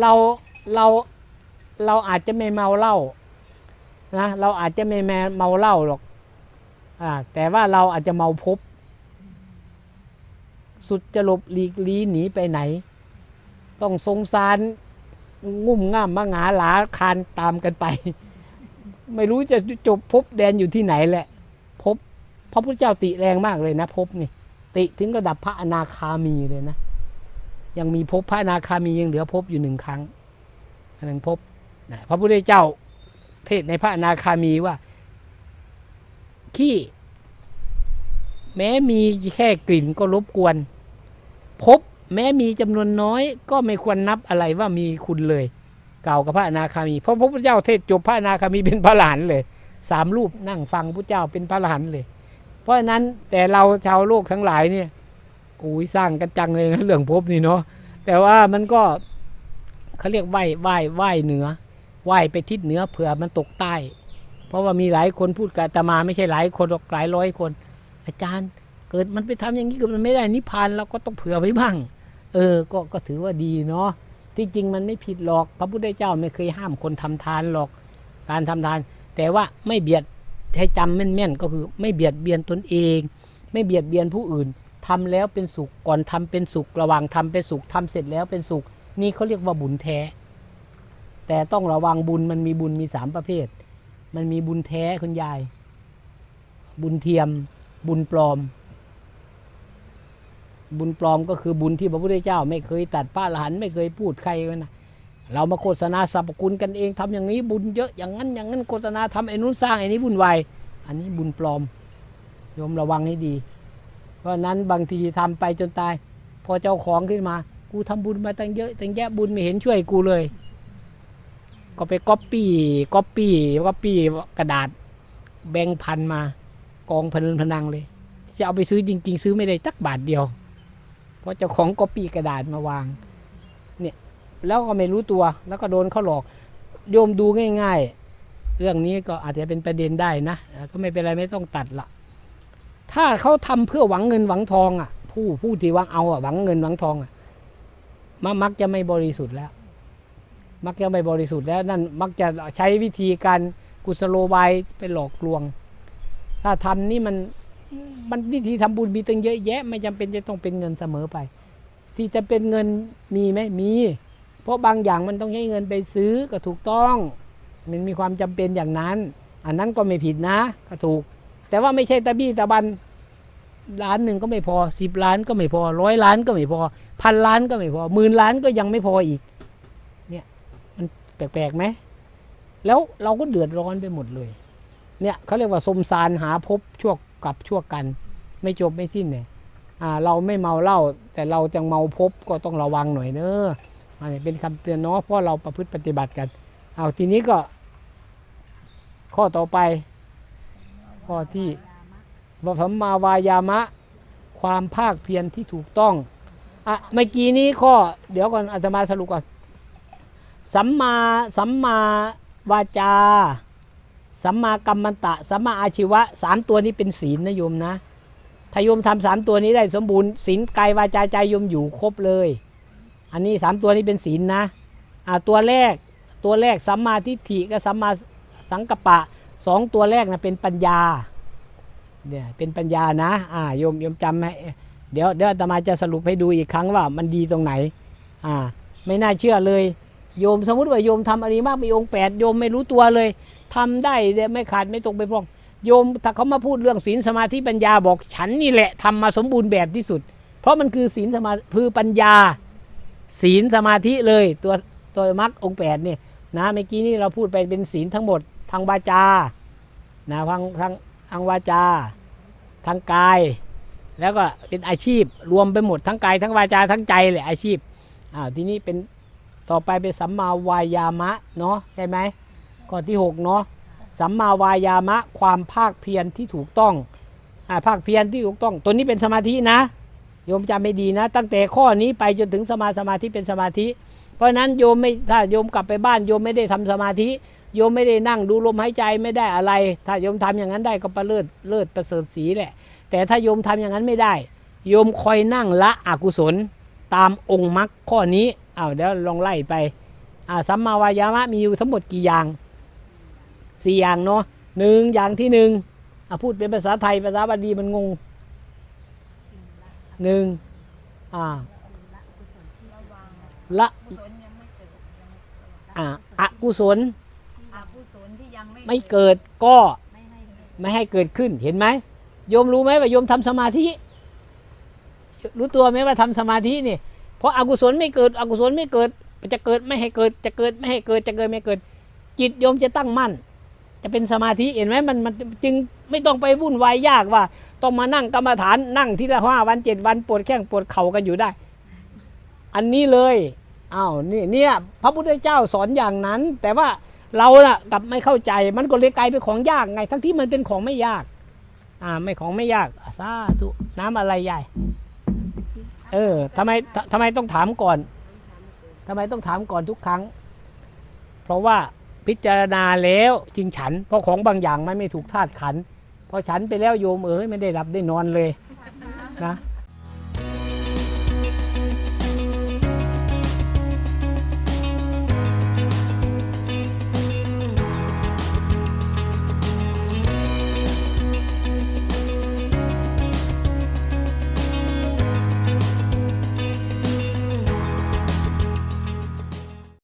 เราเราเราอาจจะไม่เมาเหล้านะเราอาจจะไม่แมเมาเหล้าหรอกอ่าแต่ว่าเราอาจจะเมาพบ สุดจะหลบหลีกลีหนีไปไหน ต้องสงสารงุ่มง่ามมะงาหลาคานตามกันไป ไม่รู้จะจบพบแดนอยู่ที่ไหนแหละพบพระพุทธเจ้าติแรงมากเลยนะพบนี่ติถึงระดับพระอนาคามีเลยนะ ยังมีภพพระนาคามียังเหลือภพอยู่หนึ่งครั้งอันนั้นภพนะพระพุทธเจ้าเทศในพระนาคามีว่า ขี้ แม้มีแค่กลิ่นก็รบกวนภพแม้มีจำนวนน้อย ก็ไม่ควรนับอะไรว่ามีคุณเลยเก่ากับพระอนาคามีเพราะพระพุทธเจ้าเทศจบพระอนาคามีเป็นพระหลานเลยสามรูปนั่งฟังพระเจ้าเป็นพระหลานเลย เพราะฉะนั้นแต่เราชาวโลกทั้งหลายเนี่ย อุ้ยสร้างกันจังเลยนะเรื่องภพนี่เนาะแต่ว่ามันก็เขาเรียกไหว้ไหว้ไหว้เหนือไหว้ไปทิศเหนือเผื่อมันตกใต้ เพราะว่ามีหลายคนพูดกับอาตมาไม่ใช่หลายคนหรอกหลายร้อยคน อาจารย์ เกิดมันไปทำอย่างนี้เกิดมันไม่ได้นิพพานเราก็ต้องเผื่อไว้บ้าง เออ ก็ก็ถือว่าดีเนาะที่จริงมันไม่ผิดหรอก พระพุทธเจ้าไม่เคยห้ามคนทำทานหรอก การทำทาน แต่ว่าไม่เบียดให้จำแม่นๆก็คือ ไม่เบียดเบียนตนเอง ไม่เบียดเบียนผู้อื่น ทำแล้วเป็นสุขก่อนทำเป็นสุขระหว่างทำเป็นสุขทำเสร็จแล้วเป็นสุข นี่เขาเรียกว่าบุญแท้ แต่ต้องระวังบุญมันมีบุญมีสามประเภท มันมีบุญแท้คุณยาย บุญเทียม บุญปลอม บุญปลอมก็คือบุญที่พระพุทธเจ้า ไม่เคยตัดป้าหลานไม่เคยพูดใครนะเรามาโฆษณาสรรพคุณกันเองทำอย่างนี้บุญเยอะอย่างนั้นอย่างนั้นโฆษณาทำไอ้นู้นสร้างไอ้นี้บุญวายอันนี้บุญปลอมโยมระวังให้ดี ราะนั้นบางทีทำไปจนตาย พอเจ้าของขึ้นมา กูทำบุญมาตั้งเยอะตั้งแยะบุญไม่เห็นช่วยกูเลย ก็ไปก๊อปปี้ก๊อปปี้ก๊อปปี้กระดาษ แบงพันมา กองพนันพนังเลย จะเอาไปซื้อจริง ๆ ซื้อไม่ได้ตักบาทเดียว เพราะเจ้าของก๊อปปี้กระดาษมาวาง เนี่ย แล้วก็ไม่รู้ตัว แล้วก็โดนเขาหลอก โยมดูง่าย ๆ เรื่องนี้ก็อาจจะเป็นประเด็นได้นะก็ไม่เป็นไรไม่ต้องตัดละ ถ้าเขาทำเพื่อหวังเงินหวังทองอะ ผู้ผู้ที่วังเอาอะหวังเงินหวังทองอะมักมักจะไม่บริสุทธิ์แล้ว มักจะไม่บริสุทธิ์แล้ว นั่นมักจะใช้วิธีการกุศโลบายไปหลอกลวง ถ้าทำนี่มันมันวิธีทำบุญมีตั้งเยอะแยะ ไม่จำเป็นจะต้องเป็นเงินเสมอไป ที่จะเป็นเงินมีไหมมี เพราะบางอย่างมันต้องให้เงินไปซื้อก็ถูกต้อง มันมีความจำเป็นอย่างนั้น อันนั้นก็ไม่ผิดนะก็ถูก แต่ว่าไม่ใช่ตะบี้ตะบันล้านหนึ่งก็ไม่พอสิบล้านก็ไม่พอร้อยล้านก็ไม่พอพันล้านก็ไม่พอหมื่นล้านก็ยังไม่พออีก เนี่ย มันแปลกๆไหมแล้วเราก็เดือดร้อนไปหมดเลย เนี่ยเขาเรียกว่าสมสารหาพบชั่วกับชั่วกัน ไม่จบไม่สิ้นเนี่ยอ่าเราไม่เมาเหล้าแต่เราจังเมาพบก็ต้องระวังหน่อยเนอะอันนี้เป็นคำเตือนเนาะเพราะเราประพฤติปฏิบัติกัน เอาทีนี้ก็ ข้อต่อไป ข้อที่วสัมมาวายามะ ความภาคเพียรที่ถูกต้องอะเมื่อกี้นี้ข้อ เดี๋ยวก่อนอาตมาสรุปก่อนสัมมาสัมมาวาจา สัมมากัมมันตะ สัมมาอาชีวะสามตัวนี้เป็นศีลนะโยมนะถ้าโยมทำสามตัวนี้ได้สมบูรณ์ศีลกายวาจาใจโยมอยู่ครบเลย อันนี้สามตัวนี้เป็นศีลนะอ่าตัวแรกตัวแรกสัมมาทิฏฐิกับสัมมาสังกัปปะ สองตัวแรกนะเป็นปัญญาเนี่ยเป็นปัญญานะอ่าโยมโยมจำไหมเดี๋ยวเดี๋ยวอาตมาจะสรุปให้ดูอีกครั้งว่ามันดีตรงไหนอ่าไม่น่าเชื่อเลย โยมสมมติว่าโยมทำอริมากมีองค์แปดโยมไม่รู้ตัวเลยทำได้ไม่ขาดไม่ตกไปพร่อง โยมถ้าเขามาพูดเรื่องศีลสมาธิปัญญาบอกฉันนี่แหละทำมาสมบูรณ์แบบที่สุด เพราะมันคือศีลสมาคือปัญญา ศีลสมาธิเลยตัวตัวมรรคองค์แปดเนี่ยนะเมื่อกี้นี้เราพูดไปเป็นศีลทั้งหมดทางวาจา นะทางทางทางวาจาทางกาย แล้วก็เป็นอาชีพรวมไปหมดทั้งกายทั้งวาจาทั้งใจเลยอาชีพอ้าวทีนี้เป็นต่อไปเป็นสัมมาวายามะเนาะใช่ไหมข้อที่หกเนาะสัมมาวายามะความภาคเพียรที่ถูกต้องอ่าภาคเพียรที่ถูกต้อง ตัวนี้เป็นสมาธินะโยมจำไม่ดีนะ ตั้งแต่ข้อนี้ไปจนถึงสมาสมาธิเป็นสมาธิ เพราะฉะนั้นโยมไม่ถ้าโยมกลับไปบ้านโยมไม่ได้ทำสมาธิ โยมไม่ได้นั่งดูลมหายใจไม่ได้อะไร ถ้าโยมทำอย่างนั้นได้ก็ประเลิศเลิศประเสริฐสีแหละ แต่ถ้าโยมทำอย่างนั้นไม่ได้ โยมคอยนั่งละอกุศลตามองค์มรรคข้อนี้อ้าวเดี๋ยวลองไล่ไปอ่าสัมมาวายามะมีอยู่ทั้งหมดกี่อย่างสี่อย่างเนาะหนึ่งอย่างที่หนึ่งอะพูดเป็นภาษาไทยภาษาบาลีมันงงหนึ่งอ่าละกุศลยังไม่เกิดยังไม่เกิดอ่าอกุศลอ กุศลที่ยังไม่ไม่เกิดก็ไม่ให้เกิดไม่ให้เกิดขึ้นเห็นไหมโยมรู้ไหมว่าโยมทำสมาธิ รู้ตัวไหมว่าทำสมาธินี่เพราะอากุศลไม่เกิดอกุศลไม่เกิดจะเกิดไม่ให้เกิดจะเกิดไม่ให้เกิดจะเกิดไม่เกิด จิตโยมจะตั้งมั่น จะเป็นสมาธิเห็นไหมมันมันจึงไม่ต้องไปวุ่นวายยากว่า ต้องมานั่งกรรมฐานนั่งทีละห้าวันเจ็ดวันปวดแข้งปวดเข่ากันอยู่ได้ อันนี้เลยอ้าวนี่เนี่ยพระพุทธเจ้าสอนอย่างนั้น แต่ว่า เราน่ะกับไม่เข้าใจมันก็เลยกลายเป็นของยากไง ทั้งที่มันเป็นของไม่ยาก อ่า ไม่ของไม่ยากอะสาธุน้ำอะไรใหญ่เออทำไมททำไมต้องถามก่อนทำไมต้องถามก่อนทุกครั้ง เพราะว่าพิจารณาแล้วจึงฉัน เพราะของบางอย่างมันไม่ถูกธาตุขันพอฉันไปแล้วโยมเอ๋ยไม่ได้หลับได้นอนเลยนะ